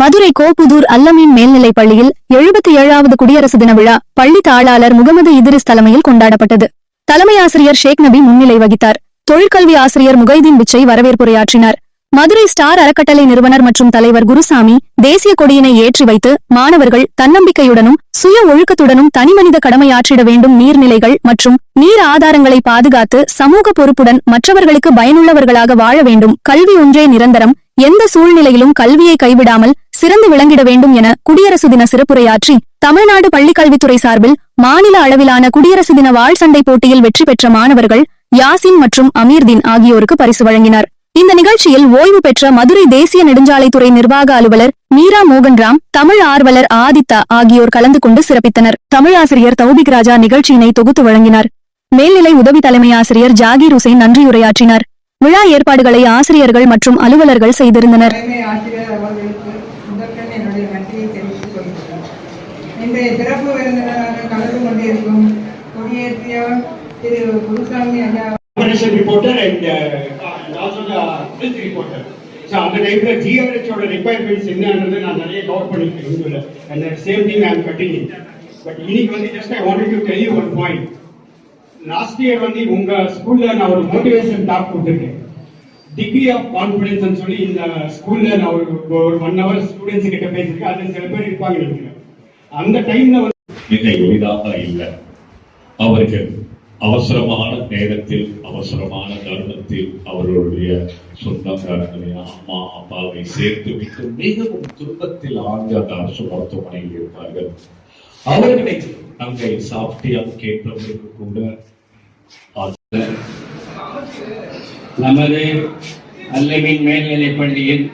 மதுரை கோபுதூர் அல்லமீன் மேல்நிலைப் பள்ளியில் எழுபத்தி ஏழாவது குடியரசு தின விழா பள்ளி தாளாளர் முகமது இதிரிஸ் தலைமையில் கொண்டாடப்பட்டது. தலைமை ஆசிரியர் ஷேக் நபி முன்னிலை வகித்தார். தொழிற்கல்வி ஆசிரியர் முகைதீன் பிச்சை வரவேற்புரையாற்றினார். மதுரை ஸ்டார் அறக்கட்டளை நிறுவனர் மற்றும் தலைவர் குருசாமி தேசிய கொடியினை ஏற்றி வைத்து மாணவர்கள் தன்னம்பிக்கையுடனும் சுய ஒழுக்கத்துடனும் தனிமனித கடமையாற்றிட வேண்டும் நீர்நிலைகள் மற்றும் நீர் ஆதாரங்களை பாதுகாத்து சமூக பொறுப்புடன் மற்றவர்களுக்கு பயனுள்ளவர்களாக வாழ வேண்டும். கல்வி ஒன்றே நிரந்தரம். எந்த சூழ்நிலையிலும் கல்வியை கைவிடாமல் சிறந்து விளங்கிட வேண்டும் என குடியரசு தின சிறப்புரையாற்றி தமிழ்நாடு பள்ளிக்கல்வித்துறை சார்பில் மாநில அளவிலான குடியரசு தின வாழ் சண்டை போட்டியில் வெற்றி பெற்ற மாணவர்கள் யாசின் மற்றும் அமீர்தீன் ஆகியோருக்கு பரிசு வழங்கினர். இந்த நிகழ்ச்சியில் ஓய்வு பெற்ற மதுரை தேசிய நெடுஞ்சாலைத்துறை நிர்வாக அலுவலர் மீரா மோகன்ராம் தமிழ் ஆர்வலர் ஆதித்தா ஆகியோர் கலந்து கொண்டு சிறப்பித்தனர். தமிழாசிரியர் தௌபிக் ராஜா நிகழ்ச்சியினை தொகுத்து வழங்கினார். மேல்நிலை உதவி தலைமை ஆசிரியர் ஜாகீர் உசேன் நன்றியுரையாற்றினார். விழா ஏற்பாடுகளை ஆசிரியர்கள் மற்றும் அலுவலர்கள் செய்திருந்தனர். தலைமை ஆசிரியர் அவர்களுக்கு முதற்கண் என்னுடைய நன்றியை தெரிவித்துக் கொள்கிறேன் இன்றைய சிறப்பு விருந்தினராக கலந்து கொண்டிருக்கும் கொடியேற்றிய திரு குருசாமி ஐயா Commission reporter the health so அந்த டைமில் GRH ஓட என்னன்றது நான் நிறைய கவர் பண்ணிருக்கேன் இதுல and same thing I'm I but இன்னைக்கு வந்து just I want to tell you one point last year வந்து உங்க ஸ்கூல்ல நான் ஒரு மோட்டிவேஷன் டாக் கொடுத்துருக்கேன். டிகிரி ஆஃப் கான்பிடன்ஸ் சொல்லி இந்த ஸ்கூல்ல நான் ஒரு ஒரு ஒன் ஹவர் ஸ்டூடெண்ட்ஸ் கிட்ட பேசியிருக்கேன். அது சில பேர் இருப்பாங்க நினைக்கிறேன் அந்த டைம்ல வந்து இல்லை எளிதாக இல்லை. அவர்கள் அவசரமான நேரத்தில் அவசரமான தருணத்தில் அவர்களுடைய சொந்தக்காரங்களை அம்மா அப்பாவை சேர்த்து விட்டு மிகவும் துன்பத்தில் ஆழ்ந்த அந்த அரசு மருத்துவமனையில் இருப்பார்கள் அவர்களை அங்கே சாப்பிட்டியம் கேட்பவர்களுக்கு கூட நமது அல்லமின் மேல்நிலைப் பள்ளியில்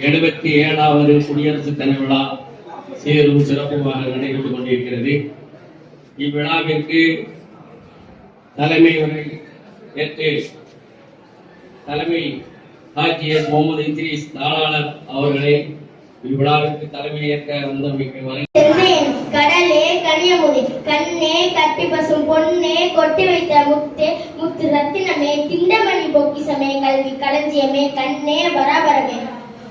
எழுபத்தி ஏழாவது குடியரசு தின விழா சீரும் சிறப்புமாக நடைபெற்றுக் கொண்டிருக்கிறது. இவ்விழாவிற்கு தலைமை உரை ஏற்று தலைமை ஆட்சியர் முகமது இத்ரீஸ் தாளாளர் அவர்களே இவ்விழாவிற்கு தலைமையேற்க வந்தமைக்கு வரை கடலே கனியமுடி கண்ணே கட்டி பசும் பொன்னே கொட்டி வைத்த முத்து முத்து ரத்தினமே திண்டமணி பொக்கிசமே கல்வி களஞ்சியமே கண்ணே பராபரமே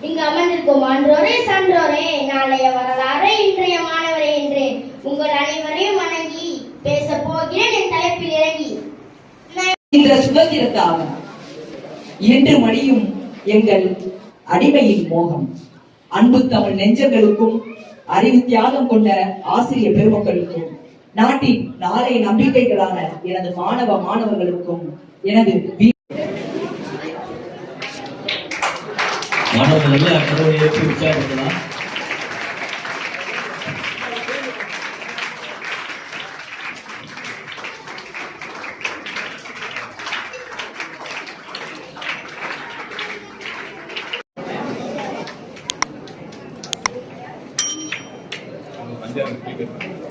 இங்கு அமர்ந்திருக்கும் ஆன்றோரே சான்றோரே நாளைய வரலாறு இன்றைய மாணவரே என்று உங்கள் அனைவரையும் வணங்கி பேச போகிறேன் தலைப்பில் இறங்கி. இந்த சுதந்திரத்தாக என்று மடியும் எங்கள் அடிமையின் மோகம். அன்பு தமிழ் நெஞ்சங்களுக்கும் அறிவு தியாகம் கொண்ட ஆசிரிய பெருமக்களுக்கும் நாட்டின் நாளைய நம்பிக்கைகளான எனது மாணவ மாணவர்களுக்கும் எனது மாணவர்கள் எல்லாம் கடவுளை ஏற்றி உற்சாகப்படுத்தலாம் வந்து